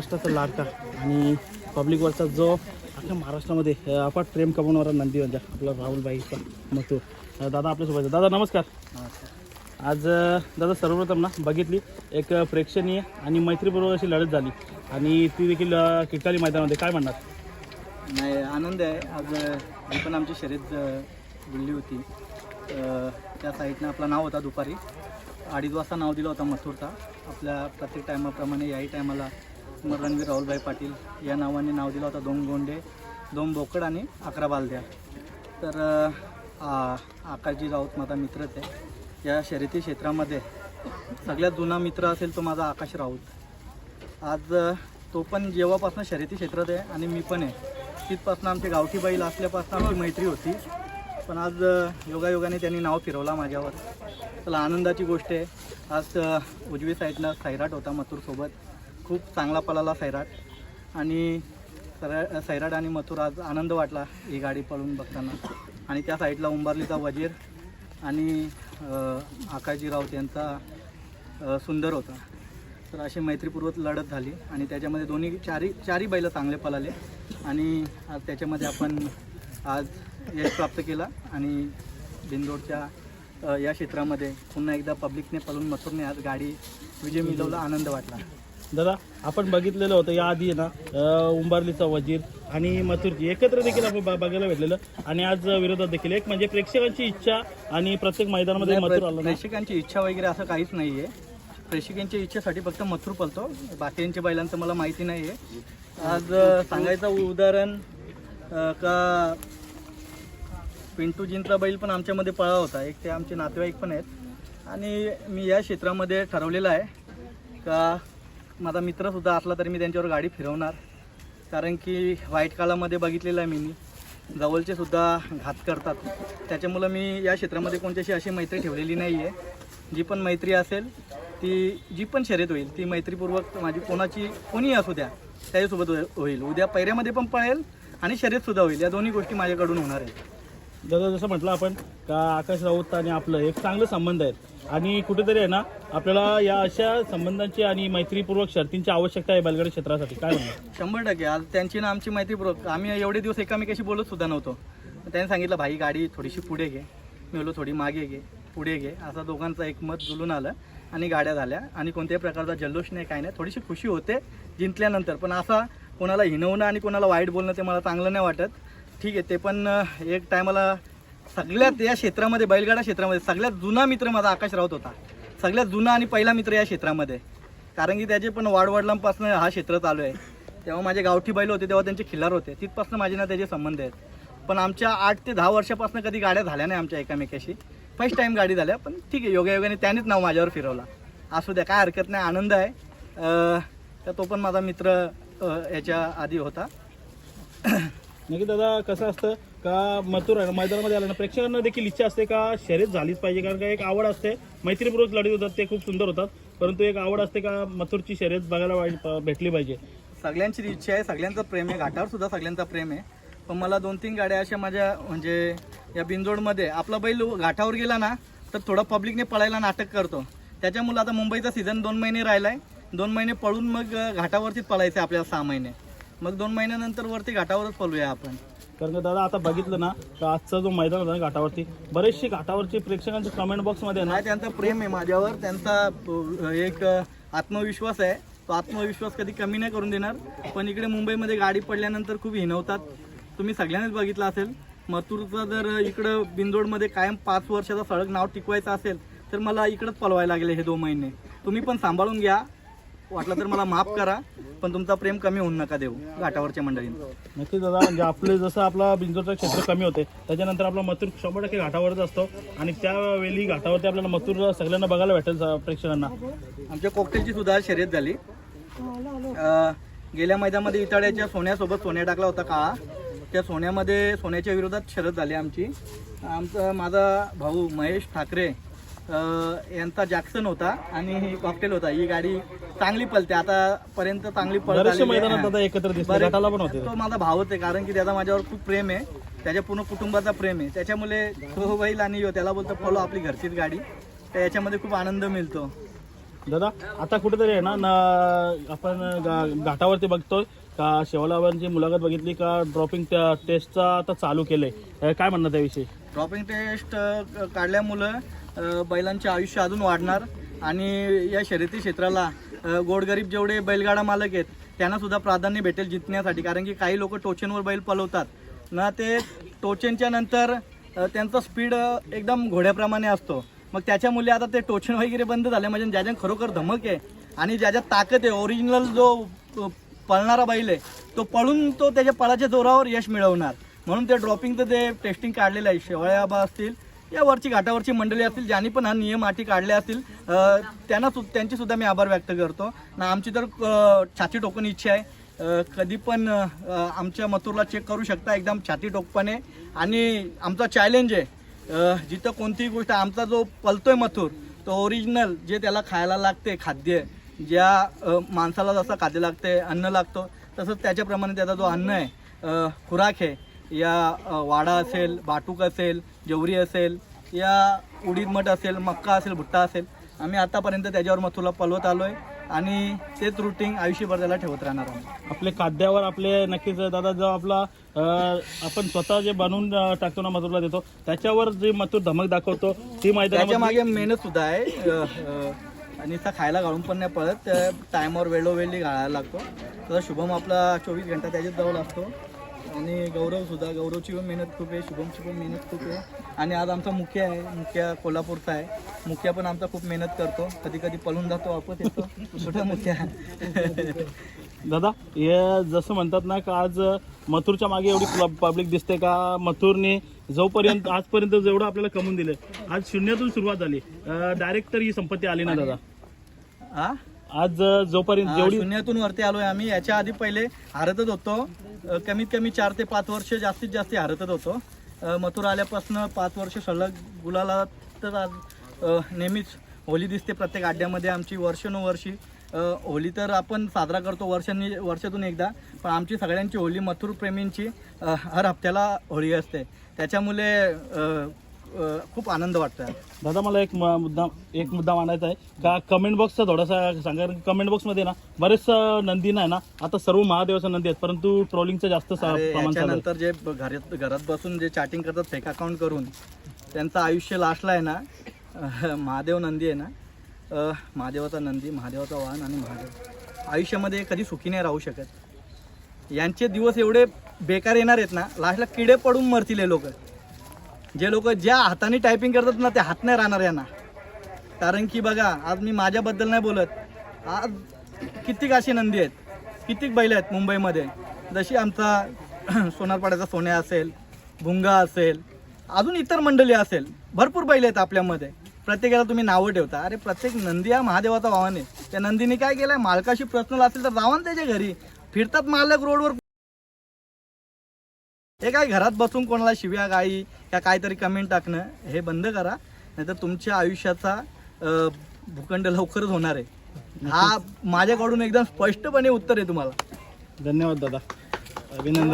महाराष्ट्राचा लाडका आणि पब्लिकवरचा जो अख्ख्या महाराष्ट्रामध्ये अफाट प्रेम कमवणारा नंदी म्हणजे आपला राहुलबाईचा मथुर अ, दादा आपल्यासोबत. दादा नमस्कार. आज दादा सर्वप्रथम ना बघितली एक प्रेक्षणीय आणि मैत्रीपूर्वक अशी लढत झाली. आणि ती देखील अ, किटकाली मैदानामध्ये. काय म्हणणार? नाही आनंद आहे. आज पण आमची शर्यत बुडली होती. त्या साईडनं आपलं नाव होता दुपारी. अडीच वाजता नाव दिलं होतं मथुरचा. आपल्या प्रत्येक टायमाप्रमाणे याही टायमाला रणवीर राहुलभाई पाटील या नावाने नाव दिलं होतं दोन गोंडे दोन बोकड आणि अकरा बालद्या. तर आकाशजी राऊत माझा मित्रच आहे या शर्यती क्षेत्रामध्ये सगळ्यात जुना मित्र असेल तो माझा आकाश राऊत. आज तो पण जेव्हापासून शर्यती क्षेत्रात आहे आणि मी पण आहे. तिथपासून आमची गावठी बैल असल्यापासून आमची मैत्री होती. पण आज योगायोगाने त्यांनी नाव फिरवला माझ्यावर. चला आनंदाची गोष्ट आहे. आज उजवी साईडला सैराट होता मथुरसोबत. खूप चांगला पळाला सैराट. आणि सरा सैराट आणि मथुर आज आनंद वाटला ही गाडी पळून बघताना. आणि त्या साईडला उंबारलीचा वजीर आणि आकाशजी राऊत यांचा सुंदर होता. तर अशी मैत्रीपूर्वक लढत झाली आणि त्याच्यामध्ये दोन्ही चारी चारी बैलं चांगले पळाले. आणि आज त्याच्यामध्ये आपण आज यश प्राप्त केला आणि बिंदोडच्या या क्षेत्रामध्ये पुन्हा एकदा पब्लिकने पळून मथुरने आज गाडी विजय मिळवला आनंद वाटला. दादा आपण बघितलेलं होतं या आधी ना उंबारलीचा वजीर आणि मथुरची. एकत्र देखील आपण ब- बघायला भेटलेलं. आणि आज विरोधात देखील एक म्हणजे प्रेक्षकांची इच्छा आणि प्रत्येक मैदानामध्ये मथुर आला ना? प्रेक्षकांची इच्छा वगैरे असं काहीच नाही आहे प्रेक्षकांच्या इच्छेसाठी फक्त मथुर पळतो. बाकीच्या बैलांचं मला माहिती नाही आहे आज अ, सांगायचं उदाहरण अ, का पिंटूजींचा बैल पण आमच्यामध्ये पळा होता. एक ते आमचे नातेवाईक पण आहेत. आणि मी या क्षेत्रामध्ये ठरवलेलं आहे का माझा मित्रसुद्धा असला तरी मी त्यांच्यावर गाडी फिरवणार. कारण की वाईट काळामध्ये बघितलेलं आहे मी जवळचे सुद्धा घात करतात. त्याच्यामुळं मी या क्षेत्रामध्ये कोणत्याशी अशी मैत्री ठेवलेली नाही आहे जी पण मैत्री असेल ती जी पण शर्यत होईल ती मैत्रीपूर्वक माझी कोणाची कोणी असू द्या त्याच्यासोबत हो-, होईल. उद्या पैऱ्यामध्ये पण पळेल आणि शर्यतसुद्धा होईल. या दोन्ही गोष्टी माझ्याकडून होणार आहेत. दादा जसं म्हटलं आपण का आकाश राऊत आणि आपलं एक चांगलं संबंध आहे आणि कुठेतरी आहे ना आपल्याला या अशा संबंधांची आणि मैत्रीपूर्वक शर्तींची आवश्यकता आहे बलगड क्षेत्रासाठी. काय म्हणणार? शंभर टक्के. आज त्यांची ना आमची मैत्रीपूर्वक. आम्ही एवढे दिवस एकामेकाशी बोलत सुद्धा नव्हतो. त्यांनी सांगितलं भाई गाडी थोडीशी पुढे घे. मी बोललो थोडी मागे घे पुढे घे. असा दोघांचं एक मत जुलून आलं आणि गाड्या झाल्या. आणि कोणत्याही प्रकारचा जल्लोष नाही काय नाही. थोडीशी खुशी होते जिंकल्यानंतर. पण असा कोणाला हिणवणं आणि कोणाला वाईट बोलणं ते मला चांगलं नाही वाटत. ठीक आहे ते पण एक टायमाला सगळ्यात या क्षेत्रामध्ये बैलगाडा क्षेत्रामध्ये सगळ्यात जुना मित्र माझा आकाश राऊत होता. सगळ्यात जुना आणि पहिला मित्र या क्षेत्रामध्ये. कारण की त्याचे पण वाडवडलांपासून हा क्षेत्र चालू आहे. तेव्हा माझे गावठी बैल होते तेव्हा त्यांचे खिल्लार होते. तिथपासून माझे ना त्याचे संबंध आहेत. पण आमच्या आठ ते दहा वर्षापासून कधी गाड्या झाल्या नाही आमच्या एकामेकाशी. फर्स्ट टाईम गाडी झाल्या पण ठीक आहे योगायोगाने त्यानेच नाव माझ्यावर फिरवला. असू द्या काय हरकत नाही आनंद आहे. तर तो पण माझा मित्र याच्या आधी होता. नक्की दादा कसं असतं? का मथुर आहे ना, मैदानामध्ये आलं ना प्रेक्षकांना देखील इच्छा असते का शर्यत झालीच पाहिजे? कारण का एक आवड असते. मैत्रीपूर्वक लढत होतात ते खूप सुंदर होतात. परंतु एक आवड असते का मथुरची शर्यत बघायला भेटली पाहिजे? सगळ्यांची इच्छा आहे सगळ्यांचं प्रेम आहे घाटावर सुद्धा सगळ्यांचा प्रेम आहे. पण मला दोन तीन गाड्या अशा माझ्या म्हणजे या बिंजोडमध्ये आपला बैल घाटावर गेला ना तर थोडं पब्लिकने पळायला नाटक करतो. त्याच्यामुळे आता मुंबईचा सीझन दोन महिने राहिलाय. दोन महिने पळून मग घाटावरतीच पळायचं आहे आपल्याला सहा महिने. मग दोन महिन्यानंतर वरती घाटावरच पळूया आपण. कारण का दादा आता बघितलं ना तर आजचा जो मैदान होता ना घाटावरती बरेचसे घाटावरची प्रेक्षकांच्या कमेंट बॉक्समध्ये ना नाही त्यांचा प्रेम आहे माझ्यावर. त्यांचा एक आत्मविश्वास आहे. तो आत्मविश्वास कधी कमी नाही करून देणार. पण इकडे मुंबईमध्ये गाडी पडल्यानंतर खूप हिनवतात तुम्ही सगळ्यांनीच बघितलं असेल. मथुरचा जर इकडं बिंदोडमध्ये कायम पाच वर्षाचा सडक नाव टिकवायचं असेल तर मला इकडंच पळवायला लागले हे दोन महिने. तुम्ही पण सांभाळून घ्या. वाटलं तर मला माफ करा पण तुमचा प्रेम कमी होऊन नका देऊ घाटावरच्या मंडळींना. नक्कीच दादा म्हणजे आपले जसं आपला बिंजोरचं क्षेत्र कमी होते त्याच्यानंतर आपला मथुर शंभर टक्के घाटावरच असतो. आणि त्यावेळी घाटावरती आपल्याला मथुर सगळ्यांना बघायला भेटेल प्रेक्षकांना. आमच्या कॉकटेलची सुद्धा शर्यत झाली. अं, गेल्या मैदानामध्ये इटाड्याच्या सोन्यासोबत सोन्या टाकला होता काळा. त्या सोन्यामध्ये सोन्याच्या विरोधात शर्यत झाली आमची. आमचा माझा भाऊ महेश ठाकरे यांचा जॅक्सन होता आणि ही कॉकटेल होता. ही गाडी चांगली पळते आतापर्यंत चांगली पळत बरेचशे आलेली आहे. मैदानात दादा एकत्र दिसले. बरेच- गटाला पण होते. तो माझा भावच आहे कारण की त्याचा माझ्यावर खूप प्रेम आहे. त्याच्या पूर्ण कुटुंबाचा प्रेम आहे. त्याच्यामुळे तो बैल आणि ह्यो त्याला बोलतो फॉलो आपली घरचीच गाडी. तर याच्यामध्ये खूप आनंद मिळतो. दादा आता कुठेतरी आहे ना न- आपण गा- घाटावरती बघतोय का शेवलावरची मुलाखत बघितली का ड्रॉपिंग टेस्टचा आता चालू केलंय. अ, काय म्हणणं त्याविषयी? ड्रॉपिंग टेस्ट अ, काढल्यामुळं अ, बैलांचे आयुष्य अजून वाढणार आणि या शर्यती क्षेत्राला अ, गोरगरीब जेवढे बैलगाडा मालक आहेत त्यांना सुद्धा प्राधान्य भेटेल जिंकण्यासाठी. कारण की काही लोक टोचेनवर बैल पलवतात. ना ते टोचेनच्या नंतर अ, त्यांचा स्पीड एकदम घोड्याप्रमाणे असतो. मग त्याच्यामुळे आता ते टोचण वगैरे बंद झाले म्हणजे ज्याच्या खरोखर धमक आहे आणि ज्याच्यात ताकद आहे ओरिजिनल जो पळणारा बैल आहे तो पळून तो त्याच्या पळाच्या जोरावर यश मिळवणार. म्हणून ते ड्रॉपिंगचं ते टेस्टिंग काढलेलं आहे. शेवळ्याबा असतील या वरची घाटावरची मंडळी असतील ज्यांनी पण हा नियम आठी काढले असतील त्यांना सु त्यांचीसुद्धा मी आभार व्यक्त करतो. ना आमची तर छाती टोकून इच्छा आहे. कधी पण आमच्या मथुरला चेक करू शकता एकदम छाती टोकपणे. आणि आमचा चॅलेंज आहे जिथं कोणतीही गोष्ट आमचा जो पलतोय मथुर तो ओरिजिनल जे त्याला खायला लागते खाद्य ज्या माणसाला जसं खाद्य लागते अन्न लागतो तसंच त्याच्याप्रमाणे त्याचा जो अन्न आहे खुराक आहे या वाडा असेल बाटूक असेल जवरी असेल या उडीद मठ असेल मक्का असेल भुट्टा असेल आम्ही आतापर्यंत त्याच्यावर मथुरला पलवत आलो आहे आणि तेच रुटीन आयुष्यभर त्याला ठेवत राहणार आहोत आपले खाद्यावर आपले नक्कीच दादा जो आपला अ, आपण स्वतः जे बनवून अ, टाकतो ना मथुरला देतो त्याच्यावर जे मथुर धमक दाखवतो ती त्याच्या मैदानामध्ये मागे मेहनत सुद्धा आहे अ, अ, आणि त्या खायला घालून पण नाही पडत टायमावर वेळोवेळी घालायला लागतो. तसा शुभम आपला चोवीस घंटा त्याच्याच जवळ असतो. आणि गौरव सुद्धा गौरवची पण मेहनत खूप आहे शुभमची पण मेहनत खूप आहे. आणि आज आमचा मुख्य आहे मुख्य कोल्हापूरचा आहे. मुख्य पण आमचा खूप मेहनत करतो. कधी कधी पळून जातो वापस येतो. कुठं मुख्य दादा हे जसं म्हणतात ना का आज मथुरच्या मागे एवढी पब्लिक दिसते का? मथुरने जोपर्यंत आजपर्यंत जेवढं आपल्याला कमवून दिलं आज शून्यातून सुरुवात झाली. डायरेक्ट तर ही संपत्ती आली ना दादा? हा आज जोपर्यंत जेवढी शून्यातून वरती आलोय आम्ही. याच्या आधी पहिले हारतच होतो. अ, कमीत कमी चार ते पाच वर्ष जास्तीत जास्त हारतच होतो. अ, मथुरा आल्यापासून पाच वर्ष सलग गुलाला तर आज अ, नेहमीच होली दिसते प्रत्येक अड्ड्यामध्ये आमची वर्षानुवर्षी अ, होली तर आपण साजरा करतो वर्षांनी वर्षातून एकदा. पण आमची सगळ्यांची होली मथुर प्रेमींची अ, हर हप्त्याला होळी असते. त्याच्यामुळे अ, खूप आनंद वाटतो. दादा मला एक म- मुद्दा एक मुद्दा मांडायचा आहे का कमेंट बॉक्सचा थोडासा सांगा कमेंट बॉक्समध्ये ना बरेच नंदी नाही ना आता सर्व महादेवाचा नंदी आहेत परंतु ट्रोलिंगचं जास्त. याच्यानंतर जे घरात घरात बसून जे चॅटिंग करतात फेक अकाउंट करून त्यांचं आयुष्य लास्टला आहे ना महादेव नंदी आहे ना महादेवाचा नंदी महादेवाचा वाहन आणि महादेव आयुष्यामध्ये कधी सुखी नाही राहू शकत यांचे दिवस एवढे बेकार येणार आहेत ना लास्टला किडे पडून मरतील हे लोक जे लोक ज्या हाताने टायपिंग करतात ना ते हात नाही राहणार यांना. कारण की बघा आज मी माझ्याबद्दल नाही बोलत. आज कितीक अशी नंदी आहेत कितीक बैल आहेत मुंबईमध्ये. जशी आमचा सोनारपाड्याचा सोन्या असेल भुंगा असेल अजून इतर मंडळी असेल भरपूर बैल आहेत आपल्यामध्ये. प्रत्येकाला तुम्ही नावं ठेवता. अरे प्रत्येक नंदी हा महादेवाचा वाहन आहे. त्या नंदीने काय केलंय? मालकाशी पर्सनल असेल तर जावा ना त्याच्या घरी. फिरतात मालक रोडवर. हे काय घरात बसून कोणाला शिव्या गाई या काहीतरी कमेंट टाकणं हे बंद करा. नाहीतर तुमच्या आयुष्याचा अं, भूखंड लवकरच होणार आहे. हा माझ्याकडून एकदम स्पष्टपणे उत्तर आहे तुम्हाला. धन्यवाद दादा. अभिनंदन.